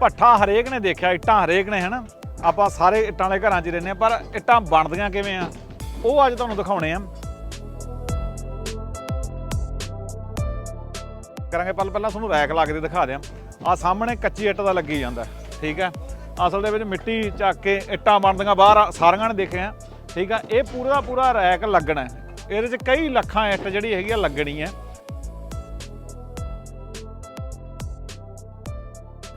ਭੱਠਾ ਹਰੇਕ ਨੇ ਦੇਖਿਆ, ਇੱਟਾਂ ਹਰੇਕ ਨੇ, ਹਨਾ? ਆਪਾਂ ਸਾਰੇ ਇੱਟਾਂ ਵਾਲੇ ਘਰਾਂ 'ਚ ਰਹਿੰਦੇ ਆ ਪਰ ਇੱਟਾਂ ਬਣਦੀਆਂ ਕਿਵੇਂ ਆ? ਉਹ ਅੱਜ ਤੁਹਾਨੂੰ ਦਿਖਾਉਣੇ ਆ। ਕਰਾਂਗੇ ਪਹਿਲਾਂ ਪਹਿਲਾਂ ਤੁਹਾਨੂੰ ਰੈਕ ਲਾ ਕੇ ਦਿਖਾ ਦਿਆਂ। ਆ ਸਾਹਮਣੇ ਕੱਚੀ ਇੱਟ ਦਾ ਲੱਗੀ ਜਾਂਦਾ, ਠੀਕ ਹੈ ਅਸਲ ਦੇ ਵਿੱਚ ਮਿੱਟੀ ਚੱਕ ਕੇ ਇੱਟਾਂ ਬਣਦੀਆਂ, ਬਾਹਰ ਸਾਰੀਆਂ ਨੇ ਦੇਖਿਆ ਠੀਕ ਆ? ਇਹ ਪੂਰਾ ਦਾ ਪੂਰਾ ਰੈਕ ਲੱਗਣਾ ਇਹਦੇ 'ਚ ਕਈ ਲੱਖਾਂ ਇੱਟ ਜਿਹੜੀ ਹੈਗੀ ਆ ਲੱਗਣੀ ਹੈ।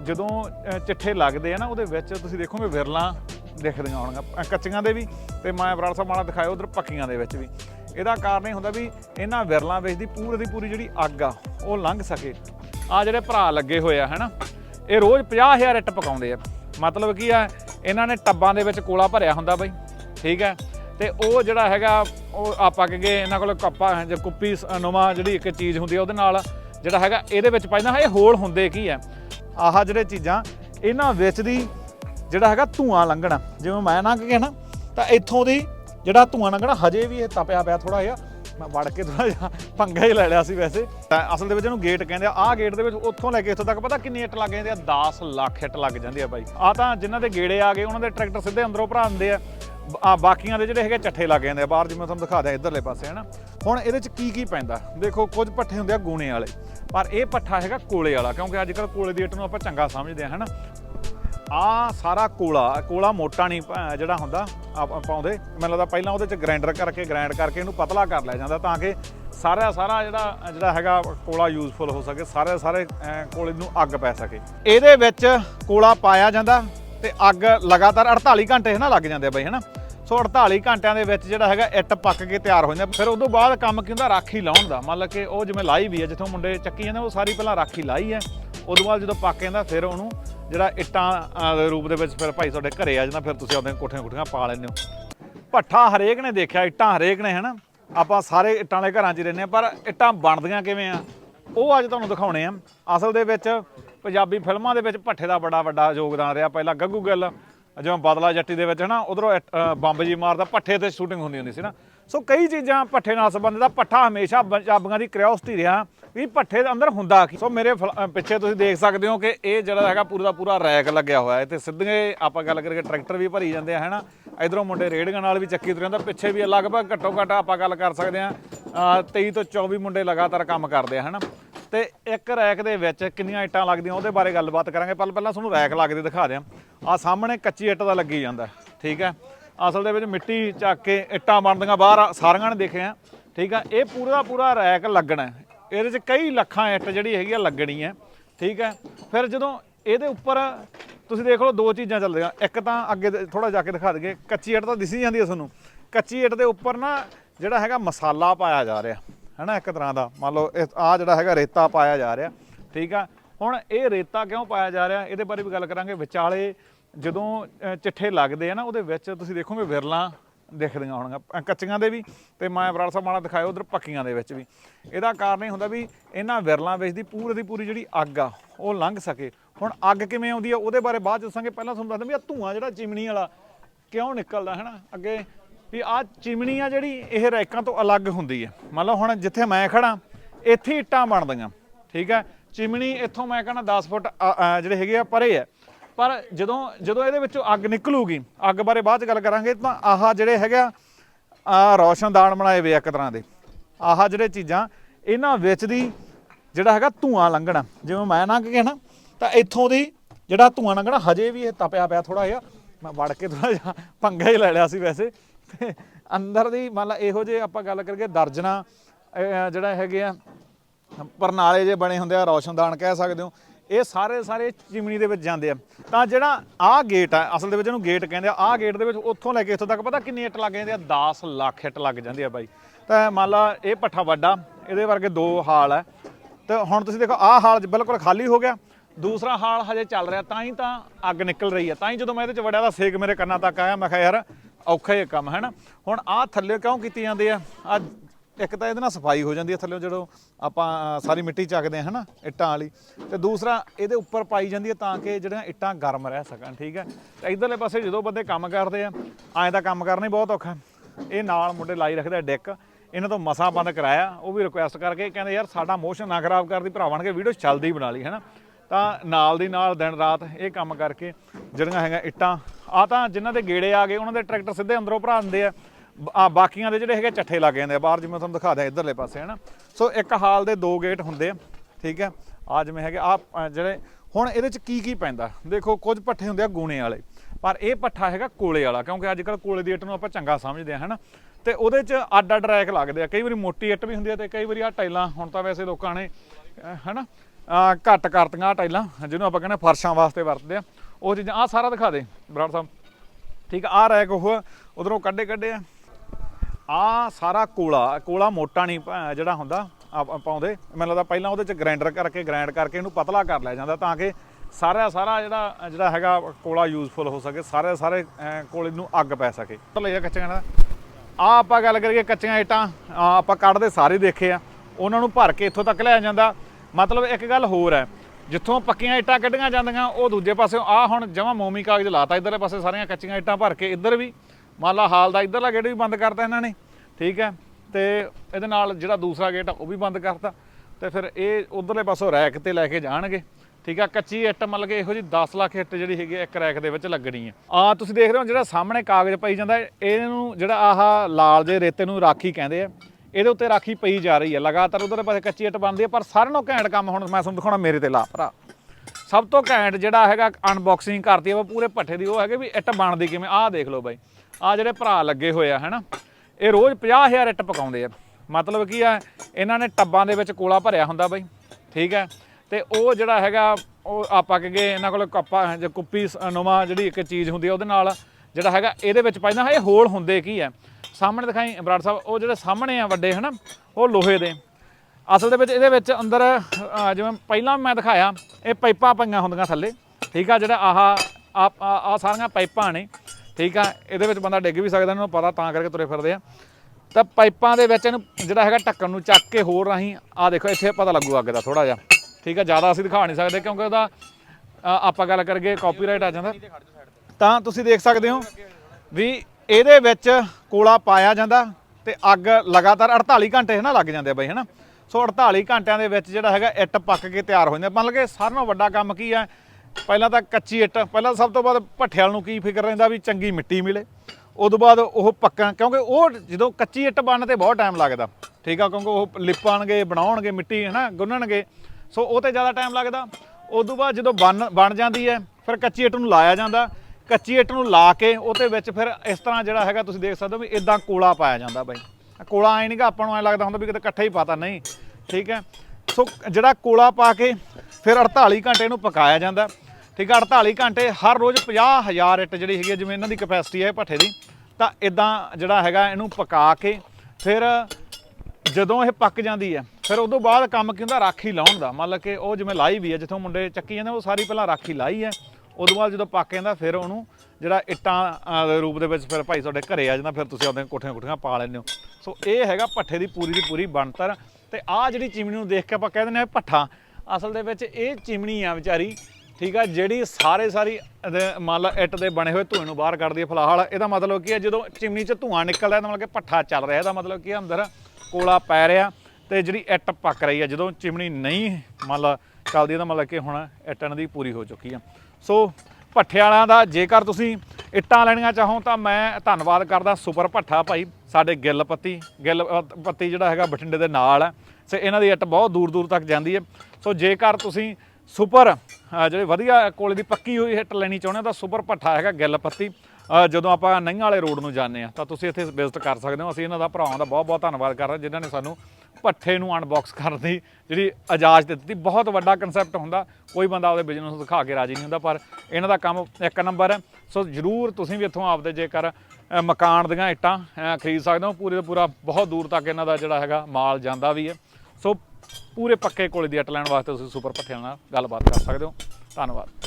ਜਦੋਂ ਚਿੱਠੇ ਲੱਗਦੇ ਆ ਨਾ, ਉਹਦੇ ਵਿੱਚ ਤੁਸੀਂ ਦੇਖੋਗੇ ਵਿਰਲਾਂ ਦਿਖਦੀਆਂ ਹੋਣਗੀਆਂ ਕੱਚੀਆਂ ਦੇ ਵੀ ਤੇ ਮੈਂ ਬਰਾੜ ਸਾਹਿਬ ਮਾਲਾ ਦਿਖਾਇਆ, ਉਧਰ ਪੱਕੀਆਂ ਦੇ ਵਿੱਚ ਵੀ। ਇਹਦਾ ਕਾਰਨ ਇਹ ਹੁੰਦਾ ਵੀ ਇਹਨਾਂ ਵਿਰਲਾਂ ਵਿੱਚ ਦੀ ਪੂਰੀ ਦੀ ਪੂਰੀ ਜਿਹੜੀ ਅੱਗ ਆ, ਉਹ ਲੰਘ ਸਕੇ। ਆ ਜਿਹੜੇ ਭਰਾ ਲੱਗੇ ਹੋਏ ਆ, ਹਨਾ, ਇਹ ਰੋਜ਼ 50000 ਇੱਟ ਪਕਾਉਂਦੇ ਆ। ਮਤਲਬ ਕੀ ਆ, ਇਹਨਾਂ ਨੇ ਟੱਬਾਂ ਦੇ ਵਿੱਚ ਕੋਲਾ ਭਰਿਆ ਹੁੰਦਾ ਬਈ, ਠੀਕ ਹੈ ਤੇ ਉਹ ਜਿਹੜਾ ਹੈਗਾ, ਉਹ ਆਪਾਂ ਕਹਗੇ ਇਹਨਾਂ ਕੋਲ ਕੱਪਾ ਜਾਂ ਕੁੱਪੀ, ਸ- ਨੁਮਾ ਜਿਹੜੀ ਇੱਕ ਚੀਜ਼ ਹੁੰਦੀ ਆ, ਉਹਦੇ ਨਾਲ ਜਿਹੜਾ ਹੈਗਾ, ਇਹਦੇ ਵਿੱਚ ਪੈਂਦਾ ਇਹ ਹੋਲ ਹੁੰਦੇ ਕੀ ਆ? ਆਹ ਜਿਹੜੇ ਚੀਜ਼ਾਂ, ਇਹਨਾਂ ਵਿੱਚ ਦੀ ਜਿਹੜਾ ਹੈਗਾ ਧੂਆਂ ਲੰਘਣਾ। ਜਿਵੇਂ ਮੈਂ ਲੰਘ ਗਿਆ ਨਾ ਤਾਂ ਇੱਥੋਂ ਦੀ ਜਿਹੜਾ ਧੂਆਂ ਲੰਘਣਾ, ਹਜੇ ਵੀ ਇਹ ਤਪਿਆ ਪਿਆ ਥੋੜਾ ਜਿਹਾ। ਮੈਂ ਵੜ ਕੇ ਥੋੜਾ ਜਿਹਾ ਪੰਗਾ ਹੀ ਲੈ ਲਿਆ ਸੀ ਵੈਸੇ। ਤਾਂ ਅਸਲ ਦੇ ਵਿੱਚ ਇਹਨੂੰ ਗੇਟ ਕਹਿੰਦੇ ਆ। ਆਹ ਗੇਟ ਦੇ ਵਿੱਚ ਉੱਥੋਂ ਲੈ ਕੇ ਇੱਥੋਂ ਤੱਕ ਪਤਾ ਕਿੰਨੀ ਇੱਟ ਲੱਗ ਜਾਂਦੀ ਆ? 10 ਲੱਖ ਇੱਟ ਲੱਗ ਜਾਂਦੀ ਆ ਬਾਈ। ਆ ਤਾਂ ਜਿਨ੍ਹਾਂ ਦੇ ਗੇੜੇ ਆ ਗਏ, ਉਹਨਾਂ ਦੇ ਟਰੈਕਟਰ ਸਿੱਧੇ ਅੰਦਰੋਂ ਭਰਾ ਦਿੰਦੇ ਆ। ਆ ਬਾਕੀਆਂ ਦੇ ਜਿਹੜੇ ਹੈਗੇ ਚੱਠੇ ਲੱਗ ਜਾਂਦੇ ਆ ਬਾਹਰ, ਜਿਵੇਂ ਤੁਹਾਨੂੰ ਦਿਖਾ ਦਿਆਂ ਇਧਰਲੇ ਪਾਸੇ, ਹਨਾ? ਹੁਣ ਇਹਦੇ ਚ ਕੀ ਕੀ ਪੈਂਦਾ? ਦੇਖੋ, ਕੁਝ ਪੱਠੇ ਹੁੰਦੇ ਆ ਗੂਣੇ ਵਾਲੇ, ਪਰ ਇਹ ਪੱਠਾ ਹੈਗਾ ਕੋਲੇ ਵਾਲਾ, ਕਿਉਂਕਿ ਅੱਜ ਕੱਲ ਕੋਲੇ ਦੀ ਇੱਟ ਨੂੰ ਆਪਾਂ ਚੰਗਾ ਸਮਝਦੇ ਆ, ਹਨਾ? ਆ ਸਾਰਾ ਕੋਲਾ ਕੋਲਾ ਮੋਟਾ ਨਹੀਂ ਪ- ਜਿਹੜਾ ਹੁੰਦਾ, ਆਪਾਂ ਪਾਉਂਦੇ ਮੈਨੂੰ ਲੱਗਦਾ ਪਹਿਲਾਂ ਉਹਦੇ ਚ ਗ੍ਰਾਈਂਡਰ ਕਰਕੇ ਗ੍ਰਾਈਂਡ ਕਰਕੇ ਇਹਨੂੰ ਪਤਲਾ ਕਰ ਲਿਆ ਜਾਂਦਾ ਤਾਂ ਕਿ ਸਾਰਾ ਸਾਰਾ ਜਿਹੜਾ ਜਿਹੜਾ ਹੈਗਾ ਕੋਲਾ ਯੂਜ਼ਫੁਲ ਹੋ ਸਕੇ, ਸਾਰੇ ਸਾਰੇ ਕੋਲੇ ਨੂੰ ਅੱਗ ਪੈ ਸਕੇ। ਇਹਦੇ ਵਿੱਚ ਕੋਲਾ ਪਾਇਆ ਜਾਂਦਾ ਤੇ ਅੱਗ ਲਗਾਤਾਰ 48 ਘੰਟੇ, ਹਨਾ, ਲੱਗ ਜਾਂਦੇ ਆ ਬਈ, ਹਨਾ? ਸੋ 48 ਘੰਟਿਆਂ ਦੇ ਵਿੱਚ ਜਿਹੜਾ ਹੈਗਾ ਇੱਟ ਪੱਕ ਕੇ ਤਿਆਰ ਹੋ ਜਾਂਦਾ। ਫਿਰ ਉਦੋਂ ਬਾਅਦ ਕੰਮ ਕੀ ਹੁੰਦਾ? ਰਾਖੀ ਲਾਉਣ ਦਾ। ਮੰਨ ਲਓ ਕਿ ਉਹ ਜਿਵੇਂ ਲਾਈ ਵੀ ਹੈ ਜਿੱਥੋਂ ਮੁੰਡੇ ਚੱਕੀ ਜਾਂਦੇ ਉਹ ਸਾਰੀ ਪਹਿਲਾਂ ਰਾਖੀ ਲਾਈ ਹੈ ਉਦੋਂ ਬਾਅਦ ਜਦੋਂ ਪੱਕ ਜਾਂਦਾ, ਫਿਰ ਉਹਨੂੰ ਜਿਹੜਾ ਇੱਟਾਂ ਦੇ ਰੂਪ ਦੇ ਵਿੱਚ ਫਿਰ ਭਾਈ ਤੁਹਾਡੇ ਘਰੇ ਆ ਜਾਂਦਾ ਫਿਰ ਤੁਸੀਂ ਆਪਦੇ ਕੋਠੀਆਂ ਕੋਠੀਆਂ ਪਾ ਲੈਂਦੇ ਹੋ। ਭੱਠਾ ਹਰੇਕ ਨੇ ਦੇਖਿਆ, ਇੱਟਾਂ ਹਰੇਕ ਨੇ, ਹਨਾ? ਆਪਾਂ ਸਾਰੇ ਇੱਟਾਂ ਵਾਲੇ ਘਰਾਂ 'ਚ ਰਹਿੰਦੇ ਆ, ਪਰ ਇੱਟਾਂ ਬਣਦੀਆਂ ਕਿਵੇਂ ਆ? ਉਹ ਅੱਜ ਤੁਹਾਨੂੰ ਦਿਖਾਉਣੇ ਆ। ਅਸਲ ਦੇ ਵਿੱਚ ਪੰਜਾਬੀ ਫਿਲਮਾਂ ਦੇ ਵਿੱਚ ਭੱਠੇ ਦਾ ਬੜਾ ਵੱਡਾ ਯੋਗਦਾਨ ਰਿਹਾ। ਪਹਿਲਾਂ ਗੱਗੂ ਗਿੱਲ ਜਿਵੇਂ ਬਦਲਾ ਜੱਟੀ ਦੇ ਵਿੱਚ ਹਨਾ, ਉਧਰੋਂ ਬੰਬ ਜੀ ਮਾਰਦਾ ਭੱਠੇ ਤੇ ਸ਼ੂਟਿੰਗ ਹੁੰਦੀ ਹੁੰਦੀ ਸੀ ਨਾ। ਸੋ ਕਈ ਚੀਜ਼ਾਂ ਭੱਠੇ ਨਾਲ ਸੰਬੰਧਿਤ ਆ ਭੱਠਾ ਹਮੇਸ਼ਾ ਪੰਜਾਬੀਆਂ ਦੀ ਕਿਉਰਿਓਸਿਟੀ ਰਿਹਾ ਵੀ ਭੱਠੇ ਦੇ ਅੰਦਰ ਹੁੰਦਾ ਕੀ। ਸੋ ਮੇਰੇ ਫਿਲ- ਪਿੱਛੇ ਤੁਸੀਂ ਦੇਖ ਸਕਦੇ ਹੋ ਕਿ ਇਹ ਜਿਹੜਾ ਹੈਗਾ ਪੂਰਾ ਦਾ ਪੂਰਾ ਰੈਕ ਲੱਗਿਆ ਹੋਇਆ। ਹੈ ਤੇ ਸਿੱਧੇ ਆਪਾਂ ਗੱਲ ਕਰੀਏ ਟਰੈਕਟਰ ਵੀ ਭਰੀ ਜਾਂਦੇ ਆ, ਹਨਾ। ਇਧਰੋਂ ਮੁੰਡੇ ਰੇੜੀਆਂ ਨਾਲ ਵੀ ਚੱਕੀ ਤੁਰਿਆਂ ਦਾ ਪਿੱਛੇ ਵੀ ਲਗਭਗ ਘੱਟੋ ਘੱਟ ਆਪਾਂ ਗੱਲ ਕਰ ਸਕਦੇ ਆ 23 ਤੋਂ 24 ਮੁੰਡੇ ਲਗਾਤਾਰ ਕੰਮ ਕਰਦੇ ਆ, ਹਨਾ। ਤੇ ਇੱਕ ਰੈਕ ਦੇ ਵਿੱਚ ਕਿੰਨੀਆਂ ਇੱਟਾਂ ਲੱਗਦੀਆਂ ਉਹਦੇ ਬਾਰੇ ਗੱਲਬਾਤ ਕਰਾਂਗੇ। ਪਹਿਲਾਂ ਪਹਿਲਾਂ ਤੁਹਾਨੂੰ ਰੈਕ ਲੱਗਦੇ ਦਿਖਾ ਦਿਆਂ। ਆ ਸਾਹਮਣੇ ਕੱਚੀ ਇੱਟ ਦਾ ਲੱਗੀ ਜਾਂਦਾ, ਠੀਕ ਹੈ? ਅਸਲ ਦੇ ਵਿੱਚ ਮਿੱਟੀ ਚੱਕ ਕੇ ਇੱਟਾਂ ਬਣਦੀਆਂ ਬਾਹਰ, ਸਾਰੀਆਂ ਨੇ ਦੇਖਿਆ। ਠੀਕ ਹੈ? ਇਹ ਪੂਰਾ ਦਾ ਪੂਰਾ ਰੈਕ ਲੱਗਣਾ ਇਹਦੇ 'ਚ ਕਈ ਲੱਖਾਂ ਇੱਟ ਜਿਹੜੀ ਹੈਗੀ ਆ ਲੱਗਣੀ ਹੈ। ਠੀਕ ਹੈ? ਫਿਰ ਜਦੋਂ ਇਹਦੇ ਉੱਪਰ ਤੁਸੀਂ ਦੇਖ ਲਓ ਦੋ ਚੀਜ਼ਾਂ ਚੱਲਦੀਆਂ ਇੱਕ ਤਾਂ ਅੱਗੇ ਥੋੜਾ ਜਾ ਕੇ ਦਿਖਾ ਦਈਏ। ਕੱਚੀ ਇੱਟ ਤਾਂ ਦਿਸੀ ਜਾਂਦੀ ਹੈ ਤੁਹਾਨੂੰ। ਕੱਚੀ ਇੱਟ ਦੇ ਉੱਪਰ ਨਾ ਜਿਹੜਾ ਹੈਗਾ ਮਸਾਲਾ ਪਾਇਆ ਜਾ ਰਿਹਾ। ਹੈਨਾ ਇੱਕ ਤਰ੍ਹਾਂ ਦਾ। ਮੰਨ ਲਓ ਆ ਜਿਹੜਾ ਹੈਗਾ ਰੇਤਾ ਪਾਇਆ ਜਾ ਰਿਹਾ। ਠੀਕ ਆ? ਹੁਣ ਇਹ ਰੇਤਾ ਕਿਉਂ ਪਾਇਆ ਜਾ ਰਿਹਾ? ਇਹਦੇ ਬਾਰੇ ਵੀ ਗੱਲ ਕਰਾਂਗੇ। ਵਿਚਾਲੇ ਜਦੋਂ ਚਿੱਠੇ ਲੱਗਦੇ ਆ ਨਾ, ਉਹਦੇ ਵਿੱਚ ਤੁਸੀਂ ਦੇਖੋਗੇ ਵਿਰਲਾਂ ਦਿਖਦੀਆਂ ਹੋਣਗੀਆਂ। ਕੱਚੀਆਂ ਦੇ ਵੀ ਤੇ ਮੈਂ ਬਰਾੜ ਸਾਹਿਬ ਮਾਲਾ ਦਿਖਾਇਆ, ਉਧਰ ਪੱਕੀਆਂ ਦੇ ਵਿੱਚ ਵੀ। ਇਹਦਾ ਕਾਰਨ ਇਹ ਹੁੰਦਾ ਵੀ ਇਹਨਾਂ ਵਿਰਲਾਂ ਵਿੱਚ ਦੀ ਪੂਰੇ ਦੀ ਪੂਰੀ ਜਿਹੜੀ ਅੱਗ ਆ, ਉਹ ਲੰਘ ਸਕੇ। ਹੁਣ ਅੱਗ ਕਿਵੇਂ ਆਉਂਦੀ ਆ, ਉਹਦੇ ਬਾਰੇ ਬਾਅਦ ਚ ਦੱਸਾਂਗੇ। ਪਹਿਲਾਂ ਤੁਹਾਨੂੰ ਦੱਸਦਾ ਵੀ ਆ ਧੂਆਂ ਜਿਹੜਾ ਚਿਮਨੀ ਵਾਲਾ ਕਿਉਂ ਨਿਕਲਦਾ ਹੈ ਨਾ ਅੱਗੇ ਵੀ ਆ ਚਿਮਣੀ ਆ ਜਿਹੜੀ ਇਹ ਰੈਕਾਂ ਤੋਂ ਅਲੱਗ ਹੁੰਦੀ ਹੈ। ਮੰਨ ਲਓ ਹੁਣ ਜਿੱਥੇ ਮੈਂ ਖੜਾ ਇੱਥੇ ਇੱਟਾਂ ਬਣਦੀਆਂ, ਠੀਕ ਹੈ? ਚਿਮਣੀ ਇੱਥੋਂ ਮੈਂ ਕਹਿੰਦਾ 10 ਫੁੱਟ ਜਿਹੜੇ ਹੈਗੇ ਆ, ਪਰੇ ਆ ਪਰ ਜਦੋਂ ਜਦੋਂ ਇਹਦੇ ਵਿੱਚੋਂ ਅੱਗ ਨਿਕਲੂਗੀ, ਅੱਗ ਬਾਰੇ ਬਾਅਦ ਚ ਗੱਲ ਕਰਾਂਗੇ, ਤਾਂ ਆਹ ਜਿਹੜੇ ਹੈਗਾ ਆ ਰੌਸ਼ਨਦਾਨ ਬਣਾਏ ਵੇ ਇੱਕ ਤਰ੍ਹਾਂ ਦੇ। ਆਹ ਜਿਹੜੇ ਚੀਜ਼ਾਂ, ਇਹਨਾਂ ਵਿੱਚ ਦੀ ਜਿਹੜਾ ਹੈਗਾ ਧੂਆਂ ਲੰਘਣਾ। ਜਿਵੇਂ ਮੈਂ ਲੰਘ ਗਿਆ ਨਾ, ਤਾਂ ਇੱਥੋਂ ਦੀ ਜਿਹੜਾ ਧੂਆਂ ਲੰਘਣਾ, ਹਜੇ ਵੀ ਇਹ ਤਪਿਆ ਪਿਆ ਥੋੜਾ ਜਿਹਾ। ਮੈਂ ਵੜ ਕੇ ਥੋੜਾ ਜਿਹਾ ਪੰਗਾ ਹੀ ਲੈ ਲਿਆ ਸੀ ਵੈਸੇ। ਤੇ ਅੰਦਰ ਦੀ ਮੰਨ ਲਾ ਇਹੋ ਜਿਹੇ ਆਪਾਂ ਗੱਲ ਕਰੀਏ ਦਰਜਨਾ ਜਿਹੜਾ ਹੈਗੇ ਆ, ਪਰਨਾਲੇ ਜੇ ਬਣੇ ਹੁੰਦੇ ਆ, ਰੌਸ਼ਨਦਾਨ ਕਹਿ ਸਕਦੇ ਹੋ, ਇਹ ਸਾਰੇ ਸਾਰੇ ਚਿਮਨੀ ਦੇ ਵਿੱਚ ਜਾਂਦੇ ਆ। ਤਾਂ ਜਿਹੜਾ ਆਹ ਗੇਟ ਆ, ਅਸਲ ਦੇ ਵਿੱਚ ਇਹਨੂੰ ਗੇਟ ਕਹਿੰਦੇ ਆ ਆਹ ਗੇਟ ਦੇ ਵਿੱਚ ਉੱਥੋਂ ਲੈ ਕੇ ਇੱਥੋਂ ਤੱਕ ਪਤਾ ਕਿੰਨੀ ਇੱਟ ਲੱਗ ਜਾਂਦੇ ਆ? 10 ਲੱਖ ਇੱਟ ਲੱਗ ਜਾਂਦੇ ਆ ਬਾਈ। ਤਾਂ ਮੰਨ ਲਾ ਇਹ ਪੱਠਾ ਵੱਡਾ, ਇਹਦੇ ਵਰਗੇ ਦੋ ਹਾਲ ਹੈ ਤੇ ਹੁਣ ਤੁਸੀਂ ਦੇਖੋ, ਆਹ ਹਾਲ ਬਿਲਕੁਲ ਖਾਲੀ ਹੋ ਗਿਆ। ਦੂਸਰਾ ਹਾਲ ਹਜੇ ਚੱਲ ਰਿਹਾ, ਤਾਂ ਹੀ ਤਾਂ ਅੱਗ ਨਿਕਲ ਰਹੀ ਹੈ ਤਾਂ ਹੀ ਜਦੋਂ ਮੈਂ ਇਹਦੇ ਚ ਵੜਿਆ ਤਾਂ ਸੇਕ ਮੇਰੇ ਕੰਨਾਂ ਤੱਕ ਆਇਆ, ਮੈਂ ਕਿਹਾ ਯਾਰ ਔਖਾ ਹੀ ਕੰਮ ਹੈ ਨਾ ਹੁਣ ਆਹ ਥੱਲੇ ਕਿਉਂ ਕੀਤੀ ਜਾਂਦੇ ਆ? ਆ ਇੱਕ ਤਾਂ ਇਹਦੇ ਨਾਲ ਸਫ਼ਾਈ ਹੋ ਜਾਂਦੀ ਹੈ ਥੱਲੇ, ਜਦੋਂ ਆਪਾਂ ਸਾਰੀ ਮਿੱਟੀ ਚੱਕਦੇ ਹਾਂ ਹਨਾ, ਇੱਟਾਂ ਵਾਲੀ। ਤੇ ਦੂਸਰਾ, ਇਹਦੇ ਉੱਪਰ ਪਾਈ ਜਾਂਦੀ ਹੈ ਤਾਂ ਕਿ ਜਿਹੜੀਆਂ ਇੱਟਾਂ ਗਰਮ ਰਹਿ ਸਕਣ, ਠੀਕ ਹੈ? ਤੇ ਇਧਰਲੇ ਪਾਸੇ ਜਦੋਂ ਬੰਦੇ ਕੰਮ ਕਰਦੇ ਆ ਐਂ ਦਾ ਕੰਮ ਕਰਨਾ ਹੀ ਬਹੁਤ ਔਖਾ। ਇਹ ਨਾਲ ਮੁੰਡੇ ਲਾਈ ਰੱਖਦੇ ਆ ਡੈਕ, ਇਹਨਾਂ ਤੋਂ ਮਸਾਂ ਬੰਦ ਕਰਾਇਆ, ਉਹ ਵੀ ਰਿਕੁਐਸਟ ਕਰਕੇ ਕਹਿੰਦੇ, ਯਾਰ, ਸਾਡਾ ਮੋਸ਼ਨ ਨਾ ਖਰਾਬ ਕਰਦੀ ਭਰਾਵਾਂ ਕੇ ਵੀਡੀਓ ਚੱਲਦੀ ਬਣਾ ਲਈ, ਹਨਾ? ਤਾਂ ਨਾਲ ਦੀ ਨਾਲ ਦਿਨ ਰਾਤ ਇਹ ਕੰਮ ਕਰਕੇ ਜਿਹੜੀਆਂ ਹੈਗਾ ਇੱਟਾਂ ਆ ਤਾਂ ਜਿਨ੍ਹਾਂ ਦੇ ਗੇੜੇ ਆ ਗਏ ਉਹਨਾਂ ਦੇ ਟਰੈਕਟਰ ਸਿੱਧੇ ਅੰਦਰੋਂ ਭਰਾ ਦਿੰਦੇ ਆ। ਆ ਬਾਕੀਆਂ ਦੇ ਜਿਹੜੇ ਹੈਗੇ ਚੱਠੇ ਲੱਗ ਜਾਂਦੇ ਆ ਬਾਹਰ ਜਿਵੇਂ ਤੁਹਾਨੂੰ ਦਿਖਾ ਦਿਆਂ ਇਧਰਲੇ ਪਾਸੇ ਹਨਾ। ਸੋ ਇੱਕ ਹਾਲ ਦੇ ਦੋ ਗੇਟ ਹੁੰਦੇ ਆ ਠੀਕ ਹੈ ਆ ਜਿਵੇਂ ਹੈਗੇ ਆ ਜਿਹੜੇ ਹੁਣ ਇਹਦੇ ਚ ਕੀ ਕੀ ਪੈਂਦਾ? ਦੇਖੋ ਕੁਝ ਪੱਠੇ ਹੁੰਦੇ ਆ ਗੂਣੇ ਵਾਲੇ ਪਰ ਇਹ ਪੱਠਾ ਹੈਗਾ ਕੋਲੇ ਵਾਲਾ ਕਿਉਂਕਿ ਅੱਜ ਕੱਲ ਕੋਲੇ ਦੀ ਇੱਟ ਨੂੰ ਆਪਾਂ ਚੰਗਾ ਸਮਝਦੇ ਆ ਹਨਾ। ਤੇ ਉਹਦੇ ਚ ਅੱਡ ਅੱਡ ਰੈਕ ਲੱਗਦੇ ਆ ਕਈ ਵਾਰੀ ਮੋਟੀ ਇੱਟ ਵੀ ਹੁੰਦੀ ਆ ਤੇ ਕਈ ਵਾਰੀ ਆ ਟਾਈਲਾਂ ਹੁਣ ਤਾਂ ਵੈਸੇ ਲੋਕਾਂ ਨੇ ਅਹ, ਹਨਾ ਘੱਟ ਕਰਤੀਆਂ ਆਹ ਟਾਈਲਾਂ ਜਿਹਨੂੰ ਆਪਾਂ ਕਹਿੰਦੇ ਫਰਸ਼ਾਂ ਵਾਸਤੇ ਵਰਤਦੇ ਆ। ਉਹ ਚੀਜ਼ਾਂ ਆ ਸਾਰਾ ਦਿਖਾ ਦੇ ਬਰਾੜ ਸਾਹਿਬ। ਠੀਕ ਆ ਆਹ ਰੈਕ ਉਹ ਉਧਰੋਂ ਕੱਢੇ ਕੱਢੇ ਆ। ਆ ਸਾਰਾ ਕੋਲਾ ਕੋਲਾ ਮੋਟਾ ਨਹੀਂ ਜਿਹੜਾ ਹੁੰਦਾ ਆ- ਪਾਉਂਦੇ ਮੈਨੂੰ ਲੱਗਦਾ ਪਹਿਲਾਂ ਉਹਦੇ ਚ ਗ੍ਰਾਈਂਡਰ ਕਰਕੇ ਗ੍ਰਾਈਂਡ ਕਰਕੇ ਇਹਨੂੰ ਪਤਲਾ ਕਰ ਲਿਆ ਜਾਂਦਾ ਤਾਂ ਕਿ ਸਾਰਾ ਸਾਰਾ ਜਿਹੜਾ ਜਿਹੜਾ ਹੈਗਾ ਕੋਲਾ ਯੂਜ਼ਫੁਲ ਹੋ ਸਕੇ ਸਾਰੇ ਸਾਰੇ ਅਹ, ਕੋਲੇ ਨੂੰ ਅੱਗ ਪੈ ਸਕੇ। ਲੈ ਕੱਚਿਆਂ ਦਾ। ਆ ਆਪਾਂ ਗੱਲ ਕਰੀਏ ਕੱਚੀਆਂ ਇੱਟਾਂ ਆਪਾਂ ਕੱਢਦੇ ਸਾਰੇ ਦੇਖੇ ਆ। ਉਹਨਾਂ ਨੂੰ ਭਰ ਕੇ ਇੱਥੋਂ ਤੱਕ ਲਿਆ ਜਾਂਦਾ। ਮਤਲਬ ਇੱਕ ਗੱਲ ਹੋਰ ਹੈ ਜਿੱਥੋਂ ਪੱਕੀਆਂ ਇੱਟਾਂ ਕੱਢੀਆਂ ਜਾਂਦੀਆਂ, ਉਹ ਦੂਜੇ ਪਾਸੇ ਆ ਹੁਣ ਜਮਾ ਮੋਮੀ ਕਾਗਜ਼ ਲਾਤਾ ਇਧਰਲੇ ਪਾਸੇ ਸਾਰੀਆਂ ਕੱਚੀਆਂ ਇੱਟਾਂ ਭਰ ਕੇ ਇੱਧਰ ਵੀ। ਮੰਨ ਲਾ ਹਾਲ ਦਾ ਇੱਧਰਲਾ ਗੇਟ ਵੀ ਬੰਦ ਕਰਤਾ ਇਹਨਾਂ ਨੇ, ਠੀਕ ਹੈ? ਤੇ ਇਹਦੇ ਨਾਲ ਜਿਹੜਾ ਦੂਸਰਾ ਗੇਟ ਆ, ਉਹ ਵੀ ਬੰਦ ਕਰਤਾ। ਤੇ ਫਿਰ ਇਹ ਉਧਰਲੇ ਪਾਸੋਂ ਰੈਕ ਤੇ ਲੈ ਕੇ ਜਾਣਗੇ, ਠੀਕ ਆ? ਕੱਚੀ ਇੱਟ ਮਤਲਬ ਕਿ ਇਹੋ ਜੀ 10 ਲੱਖ ਇੱਟ ਜਿਹੜੀ ਹੈਗੀ ਆ, ਇੱਕ ਰੈਕ ਦੇ ਵਿੱਚ ਲੱਗਣੀ ਆ। ਆ ਤੁਸੀਂ ਦੇਖ ਰਹੇ ਹੋ ਜਿਹੜਾ ਸਾਹਮਣੇ ਕਾਗਜ਼ ਪਈ ਜਾਂਦਾ, ਇਹਨੂੰ ਜਿਹੜਾ ਆਹ ਲਾਲ ਜੇ ਰੇਤੇ ਨੂੰ ਰਾਖੀ ਕਹਿੰਦੇ ਆ ਇਹਦੇ ਉੱਤੇ ਰਾਖੀ ਪਈ ਜਾ ਰਹੀ ਹੈ। ਲਗਾਤਾਰ ਉਧਰਲੇ ਪਾਸੇ ਕੱਚੀ ਇੱਟ ਬਣਦੀ ਹੈ, ਪਰ ਸਾਰਿਆਂ ਨੂੰ ਘੈਂਟ ਕੰਮ ਹੁਣ ਮੈਂ ਤੁਹਾਨੂੰ ਦਿਖਾਉਣਾ ਮੇਰੇ ਤੇ ਲਾ, ਭਰਾ। ਸਭ ਤੋਂ ਘੈਂਟ ਜਿਹੜਾ ਹੈਗਾ ਅਨਬਾਕਸਿੰਗ ਕਰਤੀ ਆ ਉਹ ਪੂਰੇ ਪੱਠੇ ਦੀ, ਉਹ ਹੈਗੇ ਵੀ ਇੱਟ ਬਣਦੀ ਕਿਵੇਂ, ਆਹ ਦੇਖ ਲਓ ਬਾਈ। ਆਹ ਜਿਹੜੇ ਭਰਾ ਲੱਗੇ ਹੋਏ ਆ, ਹਨਾ। ਇਹ ਰੋਜ਼ 50000 ਇੱਟ ਪਕਾਉਂਦੇ ਆ। ਮਤਲਬ ਕੀ ਆ, ਇਹਨਾਂ ਨੇ ਟੱਬਾਂ ਦੇ ਵਿੱਚ ਕੋਲਾ ਭਰਿਆ ਹੁੰਦਾ ਬਾਈ, ਠੀਕ ਹੈ। ਤੇ ਉਹ ਜਿਹੜਾ ਹੈਗਾ, ਉਹ ਆਪਾਂ ਕਹਗੇ ਇਹਨਾਂ ਕੋਲ ਕੱਪਾ, ਜਾਂ ਕੁੱਪੀ ਸ- ਨੁਮਾ ਜਿਹੜੀ ਇੱਕ ਚੀਜ਼ ਹੁੰਦੀ ਆ, ਉਹਦੇ ਨਾਲ ਜਿਹੜਾ ਹੈਗਾ, ਇਹਦੇ ਵਿੱਚ ਪੈਂਦਾ ਇਹ ਹੋਲ ਹੁੰਦੇ ਕੀ ਆ ਸਾਹਮਣੇ ਦਿਖਾਈ, ਬਰਾੜ ਸਾਹਿਬ, ਉਹ ਜਿਹੜੇ ਸਾਹਮਣੇ ਆ ਵੱਡੇ, ਹਨਾ, ਉਹ ਲੋਹੇ ਦੇ। ਅਸਲ ਦੇ ਵਿੱਚ ਇਹਦੇ ਵਿੱਚ ਅੰਦਰ ਜਿਵੇਂ ਪਹਿਲਾਂ ਮੈਂ ਦਿਖਾਇਆ, ਇਹ ਪਾਈਪਾਂ ਪਈਆਂ ਹੁੰਦੀਆਂ ਥੱਲੇ, ਠੀਕ ਆ, ਜਿਹੜਾ ਆਹ ਆ ਆ ਸਾਰੀਆਂ ਪਾਈਪਾਂ ਨੇ, ਠੀਕ ਆ, ਇਹਦੇ ਵਿੱਚ ਬੰਦਾ ਡਿੱਗ ਵੀ ਸਕਦਾ, ਇਹਨਾਂ ਨੂੰ ਪਤਾ ਤਾਂ ਕਰਕੇ ਤੁਰੇ ਫਿਰਦੇ ਆ। ਤਾਂ ਪਾਈਪਾਂ ਦੇ ਵਿੱਚ ਇਹਨੂੰ ਜਿਹੜਾ ਹੈਗਾ ਢੱਕਣ ਨੂੰ ਚੱਕ ਕੇ ਹੋਰ ਰਾਹੀਂ ਆ ਦੇਖੋ, ਇੱਥੇ ਪਤਾ ਲੱਗੂ ਅੱਗ ਦਾ ਥੋੜਾ ਜਿਹਾ, ਠੀਕ ਆ, ਜ਼ਿਆਦਾ ਅਸੀਂ ਦਿਖਾ ਨਹੀਂ ਸਕਦੇ ਕਿਉਂਕਿ ਉਹਦਾ ਆਪਾਂ ਗੱਲ ਕਰਗੇ ਕਾਪੀਰਾਈਟ ਆ ਜਾਂਦਾ। ਤਾਂ ਤੁਸੀਂ ਦੇਖ ਸਕਦੇ ਹੋ ਵੀ ਇਹਦੇ ਵਿੱਚ ਕੋਲਾ ਪਾਇਆ ਜਾਂਦਾ ਤੇ ਅੱਗ ਲਗਾਤਾਰ 48 ਘੰਟੇ ਹੈ ਨਾ ਲੱਗ ਜਾਂਦੇ ਆ ਬਈ ਹਨਾ ਸੋ 48 ਘੰਟਿਆਂ ਦੇ ਵਿੱਚ ਜਿਹੜਾ ਹੈਗਾ ਇੱਟ ਪੱਕ ਕੇ ਤਿਆਰ ਹੋ ਜਾਂਦੀ ਹੈ ਮਤਲਬ ਕਿ ਸਾਰਿਆਂ ਨਾਲੋਂ ਵੱਡਾ ਕੰਮ ਕੀ ਹੈ ਪਹਿਲਾਂ ਤਾਂ ਕੱਚੀ ਇੱਟ, ਪਹਿਲਾਂ ਸਭ ਤੋਂ ਬਾਅਦ ਭੱਠਿਆਂ ਨੂੰ ਕੀ ਫਿਕਰ ਰਹਿੰਦਾ ਵੀ ਚੰਗੀ ਮਿੱਟੀ ਮਿਲੇ। ਉਦੋਂ ਬਾਅਦ ਉਹ ਪੱਕਣ, ਕਿਉਂਕਿ ਉਹ ਜਦੋਂ ਕੱਚੀ ਇੱਟ ਬਣਨ ਤੇ ਬਹੁਤ ਟਾਈਮ ਲੱਗਦਾ। ਠੀਕ ਆ, ਕਿਉਂਕਿ ਉਹ ਲਿਪਾਣਗੇ, ਬਣਾਉਣਗੇ, ਮਿੱਟੀ ਹਨਾ ਗੁੰਨਣਗੇ। ਸੋ ਉਹ ਤੇ ਜ਼ਿਆਦਾ ਟਾਈਮ ਲੱਗਦਾ। ਉਦੋਂ ਬਾਅਦ ਜਦੋਂ ਬਣ ਬਣ ਜਾਂਦੀ ਹੈ, ਫਿਰ ਕੱਚੀ ਇੱਟ ਨੂੰ ਲਾਇਆ ਜਾਂਦਾ। ਕੱਚੀ ਇੱਟ ਨੂੰ ਲਾ ਕੇ ਉਹਦੇ ਵਿੱਚ ਫਿਰ ਇਸ ਤਰ੍ਹਾਂ ਜਿਹੜਾ ਹੈਗਾ ਤੁਸੀਂ ਦੇਖ ਸਕਦੇ ਹੋ ਵੀ ਇਦਾਂ ਕੋਲਾ ਪਾਇਆ ਜਾਂਦਾ ਬਾਈ। ਕੋਲਾ ਐ ਨਹੀਂਗਾ ਆਪਾਂ ਨੂੰ ਐ ਲੱਗਦਾ ਹੁੰਦਾ ਵੀ ਕਿਤੇ ਇਕੱਠਾ ਹੀ ਪਾਤਾ ਨਹੀਂ। ਠੀਕ ਹੈ? ਸੋ ਜਿਹੜਾ ਕੋਲਾ ਪਾ ਕੇ ਫਿਰ 48 ਘੰਟੇ ਇਹਨੂੰ ਪਕਾਇਆ ਜਾਂਦਾ। ਠੀਕ ਹੈ? 48 ਘੰਟੇ ਹਰ ਰੋਜ਼ 50000 ਇੱਟ ਜਿਹੜੀ ਹੈਗੀ ਹੈ, ਜਿਵੇਂ ਇਹਨਾਂ ਦੀ ਕਪੈਸਿਟੀ ਹੈ ਭੱਠੇ ਦੀ ਤਾਂ ਇਦਾਂ ਜਿਹੜਾ ਹੈਗਾ ਇਹਨੂੰ ਪਕਾ ਕੇ ਫਿਰ ਜਦੋਂ ਇਹ ਪੱਕ ਜਾਂਦੀ ਹੈ ਫਿਰ ਉਦੋਂ ਬਾਅਦ ਕੰਮ ਕੀ ਹੁੰਦਾ? ਰਾਖੀ ਲਾਉਣ ਦਾ। ਮਤਲਬ ਕਿ ਉਹ ਜਿਵੇਂ ਲਾਈ ਵੀ ਹੈ ਜਿੱਥੋਂ ਮੁੰਡੇ ਚੱਕੀ ਜਾਂਦੇ ਉਹ ਸਾਰੀ ਪਹਿਲਾਂ ਰਾਖੀ ਲਾਈ ਹੈ ਉਦੋਂ ਬਾਅਦ ਜਦੋਂ ਪੱਕ ਜਾਂਦਾ ਫਿਰ ਉਹਨੂੰ ਜਿਹੜਾ ਇੱਟਾਂ ਦੇ ਰੂਪ ਦੇ ਵਿੱਚ ਫਿਰ ਭਾਈ ਤੁਹਾਡੇ ਘਰੇ ਆ ਜਾਂਦਾ, ਫਿਰ ਤੁਸੀਂ ਆਪਦੇ ਕੋਠੀਆਂ ਕੋਠੀਆਂ ਪਾ ਲੈਂਦੇ ਹੋ। ਸੋ ਇਹ ਹੈਗਾ ਭੱਠੇ ਦੀ ਪੂਰੀ ਦੀ ਪੂਰੀ ਬਣਤਰ। ਤੇ ਆਹ ਜਿਹੜੀ ਚਿਮਣੀ ਨੂੰ ਦੇਖ ਕੇ ਆਪਾਂ ਕਹਿ ਦਿੰਦੇ ਆ ਭੱਠਾ। ਅਸਲ ਦੇ ਵਿੱਚ ਇਹ ਚਿਮਣੀ ਆ ਵਿਚਾਰੀ, ਠੀਕ ਆ, ਜਿਹੜੀ ਸਾਰੇ ਸਾਰੀ ਮੰਨ ਲਾ ਇੱਟ ਦੇ ਬਣੇ ਹੋਏ ਧੂਏ ਨੂੰ ਬਾਹਰ ਕੱਢਦੀ ਹੈ ਫਿਲਹਾਲ। ਇਹਦਾ ਮਤਲਬ ਕੀ ਹੈ, ਜਦੋਂ ਚਿਮਨੀ 'ਚ ਧੂਆਂ ਨਿਕਲਦਾ ਤਾਂ ਮਤਲਬ ਕਿ ਭੱਠਾ ਚੱਲ ਰਿਹਾ ਇਹਦਾ ਮਤਲਬ ਕੀ ਹੈ, ਅੰਦਰ ਕੋਲਾ ਪੈ ਰਿਹਾ ਤੇ ਜਿਹੜੀ ਇੱਟ ਪੱਕ ਰਹੀ ਹੈ। ਜਦੋਂ ਚਿਮਨੀ ਨਹੀਂ, ਮੰਨ ਲਾ ਚੱਲਦੀ ਇਹਦਾ ਮਤਲਬ ਕਿ ਹੁਣ ਇੱਟਾਂ ਦੀ ਪੂਰੀ ਹੋ ਚੁੱਕੀ ਆ ਸੋ ਭੱਠੇ ਵਾਲਿਆਂ ਦਾ ਜੇਕਰ ਤੁਸੀਂ ਇੱਟਾਂ ਲੈਣੀਆਂ ਚਾਹੋ ਤਾਂ ਮੈਂ ਧੰਨਵਾਦ ਕਰਦਾ ਸੁਪਰ ਭੱਠਾ ਭਾਈ ਸਾਡੇ ਗਿੱਲ ਪੱਤੀ ਗਿੱਲ ਪੱਤੀ ਜਿਹੜਾ ਹੈਗਾ ਬਠਿੰਡੇ ਦੇ ਨਾਲ ਹੈ। ਸੋ ਇਹਨਾਂ ਦੀ ਇੱਟ ਬਹੁਤ ਦੂਰ ਦੂਰ ਤੱਕ ਜਾਂਦੀ ਹੈ। ਸੋ ਜੇਕਰ ਤੁਸੀਂ ਸੁਪਰ ਅ, ਜਿਹੜੇ ਵਧੀਆ ਕੋਲੇ ਦੀ ਪੱਕੀ ਹੋਈ ਇੱਟ ਲੈਣੀ ਚਾਹੁੰਦੇ ਹੋ ਤਾਂ ਸੁਪਰ ਭੱਠਾ ਹੈਗਾ ਗਿੱਲ ਪੱਤੀ। ਜਦੋਂ ਆਪਾਂ ਨਈਆਂ ਵਾਲੇ ਰੋਡ ਨੂੰ ਜਾਂਦੇ ਆ ਤਾਂ ਤੁਸੀਂ ਇੱਥੇ ਵਿਜ਼ਿਟ ਕਰ ਸਕਦੇ ਹੋ। ਅਸੀਂ ਇਹਨਾਂ ਦਾ ਭਰਾਵਾਂ ਦਾ ਬਹੁਤ ਬਹੁਤ ਧੰਨਵਾਦ ਕਰ ਰਹੇ ਜਿਨ੍ਹਾਂ ਨੇ ਸਾਨੂੰ ਭੱਠੇ ਨੂੰ ਅਨਬਾਕਸ ਕਰਨ ਦੀ ਜਿਹੜੀ ਇਜਾਜ਼ਤ ਦਿੱਤੀ ਬਹੁਤ ਵੱਡਾ ਕਨਸੈਪਟ ਹੁੰਦਾ। ਕੋਈ ਬੰਦਾ ਆਪਦੇ ਬਿਜ਼ਨਸ ਨੂੰ ਦਿਖਾ ਕੇ ਰਾਜੀ ਨਹੀਂ ਹੁੰਦਾ, ਪਰ ਇਹਨਾਂ ਦਾ ਕੰਮ ਇੱਕ ਨੰਬਰ ਹੈ। ਸੋ ਜਰੂਰ ਤੁਸੀਂ ਵੀ ਇੱਥੋਂ ਆਪਦੇ ਜੇਕਰ ਮਕਾਨ ਦੀਆਂ ਇੱਟਾਂ ਖਰੀਦ ਸਕਦੇ ਹੋ। ਪੂਰੇ ਦਾ ਪੂਰਾ ਬਹੁਤ ਦੂਰ ਤੱਕ ਇਹਨਾਂ ਦਾ ਜਿਹੜਾ ਹੈਗਾ ਮਾਲ ਜਾਂਦਾ ਵੀ ਹੈ। ਸੋ ਪੂਰੇ ਪੱਕੇ ਕੋਲੇ ਦੀ ਇੱਟ ਲੈਣ ਵਾਸਤੇ ਤੁਸੀਂ ਸੁਪਰ ਭੱਠਿਆਂ ਨਾਲ ਗੱਲਬਾਤ ਕਰ ਸਕਦੇ ਹੋ। ਧੰਨਵਾਦ।